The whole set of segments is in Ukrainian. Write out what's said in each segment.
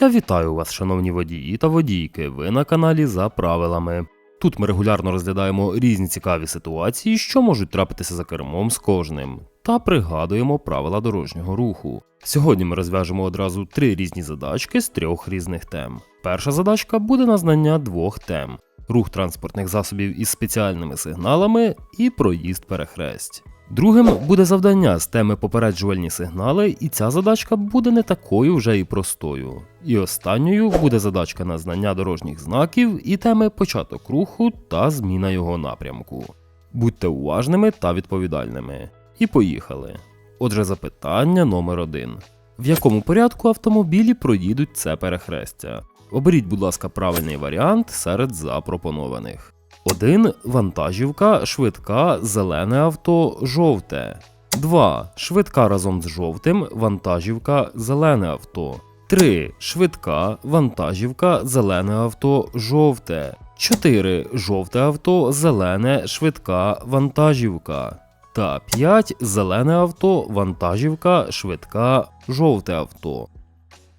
Я вітаю вас, шановні водії та водійки. Ви на каналі за правилами. Тут ми регулярно розглядаємо різні цікаві ситуації, що можуть трапитися за кермом з кожним, та пригадуємо правила дорожнього руху. Сьогодні ми розв'яжемо одразу три різні задачки з трьох різних тем. Перша задачка буде на знання двох тем: рух транспортних засобів із спеціальними сигналами і проїзд перехресть. Другим буде завдання з теми попереджувальні сигнали, і ця задачка буде не такою вже і простою. І останньою буде задачка на знання дорожніх знаків і теми початок руху та зміна його напрямку. Будьте уважними та відповідальними. І поїхали. Отже, запитання номер один: в якому порядку автомобілі проїдуть це перехрестя? Оберіть, будь ласка, правильний варіант серед запропонованих. 1. Вантажівка, швидка, зелене авто, жовте. 2. Швидка разом з жовтим, вантажівка, зелене авто. 3. Швидка, вантажівка, зелене авто, жовте. 4. Жовте авто, зелене, швидка, вантажівка. Та 5. Зелене авто, вантажівка, швидка, жовте авто.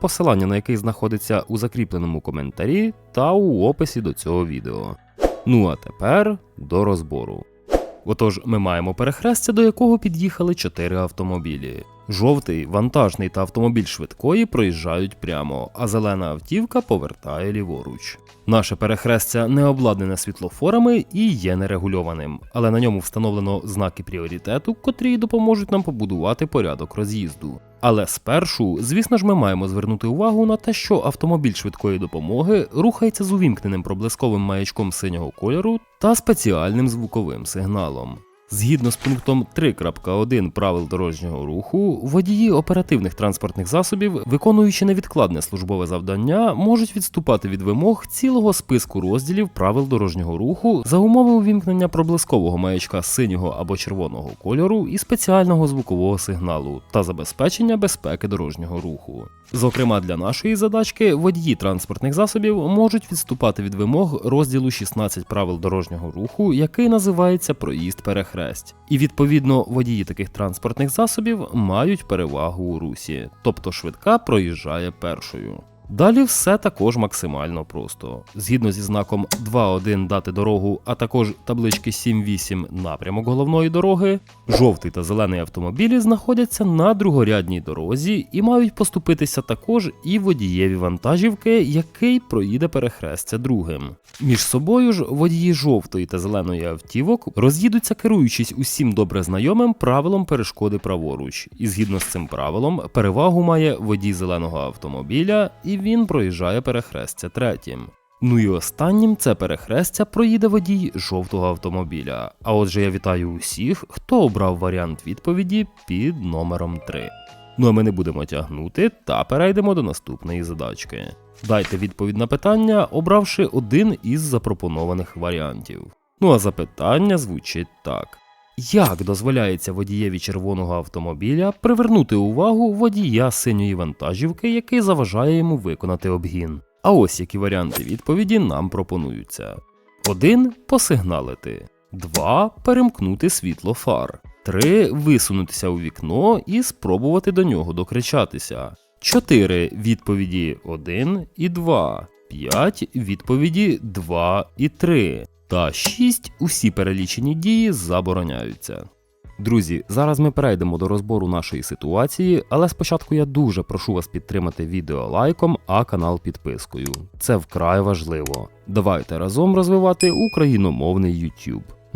посилання на який знаходиться у закріпленому коментарі та у описі до цього відео. Ну а тепер до розбору. Отож, ми маємо перехрестя, до якого під'їхали чотири автомобілі. Жовтий, вантажний та автомобіль швидкої проїжджають прямо, а зелена автівка повертає ліворуч. Наше перехрестя не обладнане світлофорами і є нерегульованим, але на ньому встановлено знаки пріоритету, котрі допоможуть нам побудувати порядок роз'їзду. Але спершу, звісно ж, ми маємо звернути увагу на те, що автомобіль швидкої допомоги рухається з увімкненим проблисковим маячком синього кольору та спеціальним звуковим сигналом. Згідно з пунктом 3.1 правил дорожнього руху, водії оперативних транспортних засобів, виконуючи невідкладне службове завдання, можуть відступати від вимог цілого списку розділів правил дорожнього руху за умови увімкнення проблискового маячка синього або червоного кольору і спеціального звукового сигналу та забезпечення безпеки дорожнього руху. Зокрема, для нашої задачки водії транспортних засобів можуть відступати від вимог розділу 16 правил дорожнього руху, який називається проїзд перехресть. І відповідно водії таких транспортних засобів мають перевагу у русі, тобто швидка проїжджає першою. Далі все також максимально просто. Згідно зі знаком 2.1 дати дорогу, а також таблички 7.8 напрямок головної дороги, жовтий та зелений автомобілі знаходяться на другорядній дорозі і мають поступитися також і водієві вантажівки, який проїде перехрестя другим. Між собою ж водії жовтої та зеленої автівок роз'їдуться, керуючись усім добре знайомим правилом перешкоди праворуч, і згідно з цим правилом перевагу має водій зеленого автомобіля і він проїжджає перехрестя третім. Ну і останнім це перехрестя проїде водій жовтого автомобіля. А отже, я вітаю усіх, хто обрав варіант відповіді під номером 3. Ну а ми не будемо тягнути та перейдемо до наступної задачки. Дайте відповідь на питання, обравши один із запропонованих варіантів. Ну а запитання звучить так. Як дозволяється водієві червоного автомобіля привернути увагу водія синьої вантажівки, який заважає йому виконати обгін? А ось які варіанти відповіді нам пропонуються: 1. Посигналити, 2. Перемкнути світло фар, 3. Висунутися у вікно і спробувати до нього докричатися. 4. Відповіді 1 і 2. 5. Відповіді 2 і 3. Та 6. Усі перелічені дії забороняються. Друзі, зараз ми перейдемо до розбору нашої ситуації, але спочатку я дуже прошу вас підтримати відео лайком, а канал підпискою. Це вкрай важливо. Давайте разом розвивати україномовний YouTube.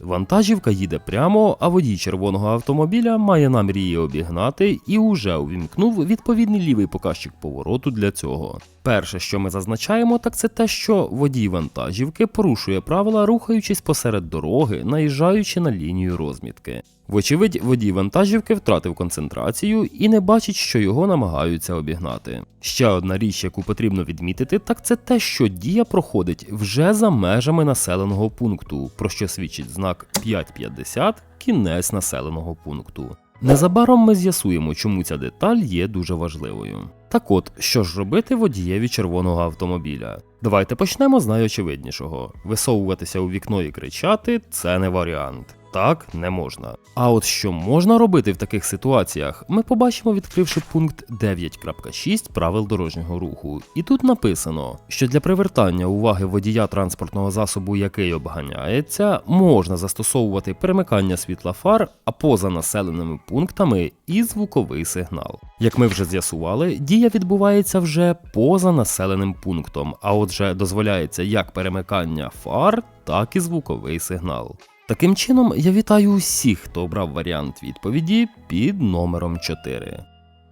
Вантажівка їде прямо, а водій червоного автомобіля має намір її обігнати і уже увімкнув відповідний лівий показчик повороту для цього. Перше, що ми зазначаємо, так це те, що водій вантажівки порушує правила, рухаючись посеред дороги, наїжджаючи на лінію розмітки. Вочевидь, водій вантажівки втратив концентрацію і не бачить, що його намагаються обігнати. Ще одна річ, яку потрібно відмітити, так це те, що дія проходить вже за межами населеного пункту, про що свідчить знак 550 кінець населеного пункту. Незабаром ми з'ясуємо, чому ця деталь є дуже важливою. Так от, що ж робити водієві червоного автомобіля? Давайте почнемо з найочевиднішого: висовуватися у вікно і кричати це не варіант. Так не можна. А от що можна робити в таких ситуаціях, ми побачимо, відкривши пункт 9.6 правил дорожнього руху. І тут написано, що для привертання уваги водія транспортного засобу, який обганяється, можна застосовувати перемикання світла фар, а поза населеними пунктами і звуковий сигнал. Як ми вже з'ясували, дія відбувається вже поза населеним пунктом, а отже, дозволяється як перемикання фар, так і звуковий сигнал. Таким чином, я вітаю усіх, хто обрав варіант відповіді під номером 4.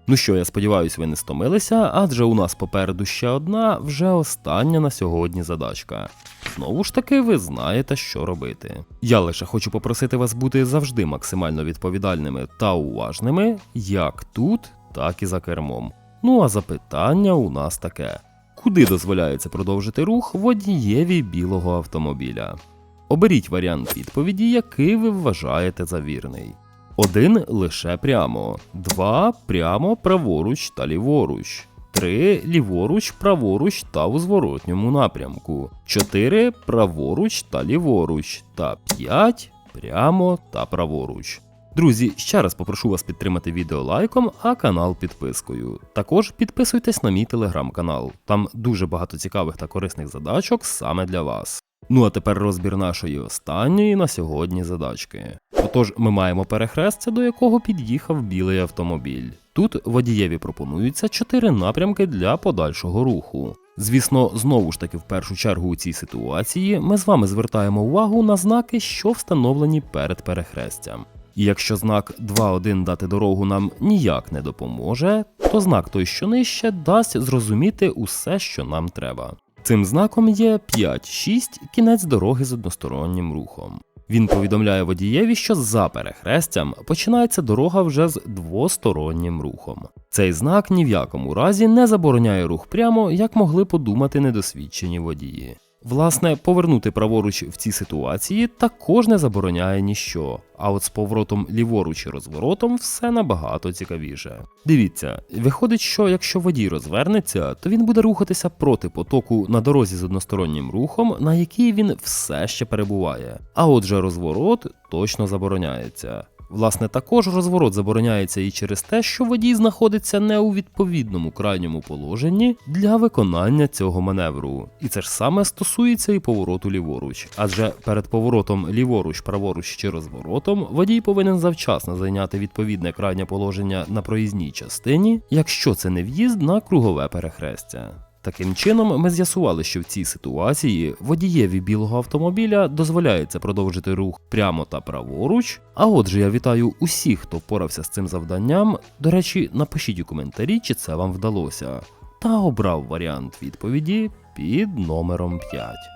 Ну що, я сподіваюся, ви не стомилися, адже у нас попереду ще одна, вже остання на сьогодні задачка. Знову ж таки, ви знаєте, що робити. Я лише хочу попросити вас бути завжди максимально відповідальними та уважними, як тут, так і за кермом. Ну а запитання у нас таке: куди дозволяється продовжити рух водієві білого автомобіля? Оберіть варіант відповіді, який ви вважаєте за вірний. 1 лише прямо, 2 прямо праворуч та ліворуч, 3 ліворуч, праворуч та у зворотньому напрямку, 4 праворуч та ліворуч, та 5 прямо та праворуч. Друзі, ще раз попрошу вас підтримати відео лайком, а канал підпискою. Також підписуйтесь на мій телеграм-канал. Там дуже багато цікавих та корисних задачок саме для вас. Ну а тепер розбір нашої останньої на сьогодні задачки. Отож, ми маємо перехрестя, до якого під'їхав білий автомобіль. Тут водієві пропонуються чотири напрямки для подальшого руху. Звісно, знову ж таки, в першу чергу у цій ситуації ми з вами звертаємо увагу на знаки, що встановлені перед перехрестям. І якщо знак 2.1 дати дорогу нам ніяк не допоможе, то знак той, що нижче, дасть зрозуміти усе, що нам треба. Цим знаком є 5-6 кінець дороги з одностороннім рухом. Він повідомляє водієві, що за перехрестям починається дорога вже з двостороннім рухом. Цей знак ні в якому разі не забороняє рух прямо, як могли подумати недосвідчені водії. Власне, повернути праворуч в цій ситуації також не забороняє ніщо, а от з поворотом ліворуч і розворотом все набагато цікавіше. Дивіться, виходить, що якщо водій розвернеться, то він буде рухатися проти потоку на дорозі з одностороннім рухом, на якій він все ще перебуває. А отже, розворот точно забороняється. Власне, також розворот забороняється і через те, що водій знаходиться не у відповідному крайньому положенні для виконання цього маневру. І це ж саме стосується і повороту ліворуч. Адже перед поворотом ліворуч, праворуч чи розворотом водій повинен завчасно зайняти відповідне крайнє положення на проїзній частині, якщо це не в'їзд на кругове перехрестя. Таким чином, ми з'ясували, що в цій ситуації водієві білого автомобіля дозволяється продовжити рух прямо та праворуч. А отже, я вітаю усіх, хто впорався з цим завданням. До речі, напишіть у коментарі, чи це вам вдалося, та обрав варіант відповіді під номером 5.